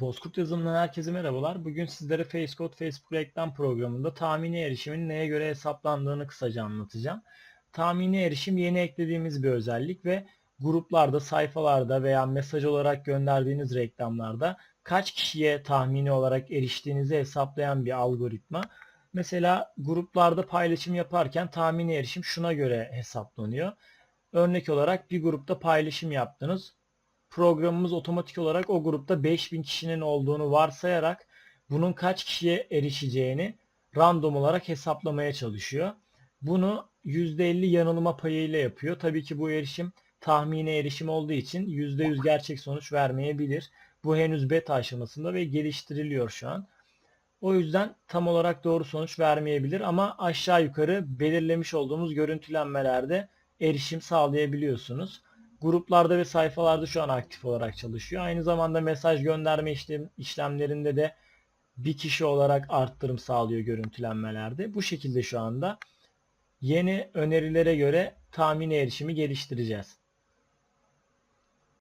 Bozkurt yazılımından herkese merhabalar. Bugün sizlere FaceCode Facebook reklam programında tahmini erişimin neye göre hesaplandığını kısaca anlatacağım. Tahmini erişim yeni eklediğimiz bir özellik ve gruplarda, sayfalarda veya mesaj olarak gönderdiğiniz reklamlarda kaç kişiye tahmini olarak eriştiğinizi hesaplayan bir algoritma. Mesela gruplarda paylaşım yaparken tahmini erişim şuna göre hesaplanıyor. Örnek olarak bir grupta paylaşım yaptınız programımız otomatik olarak o grupta 5000 kişinin olduğunu varsayarak bunun kaç kişiye erişeceğini random olarak hesaplamaya çalışıyor. Bunu %50 yanılma payıyla yapıyor. Tabii ki bu erişim tahmini erişim olduğu için %100 gerçek sonuç vermeyebilir. Bu henüz beta aşamasında ve geliştiriliyor şu an. O yüzden tam olarak doğru sonuç vermeyebilir ama aşağı yukarı belirlemiş olduğumuz görüntülenmelerde erişim sağlayabiliyorsunuz. Gruplarda ve sayfalarda şu an aktif olarak çalışıyor. Aynı zamanda mesaj gönderme işlem, işlemlerinde de bir kişi olarak arttırım sağlıyor görüntülenmelerde. Bu şekilde şu anda yeni önerilere göre tahmini erişimi geliştireceğiz.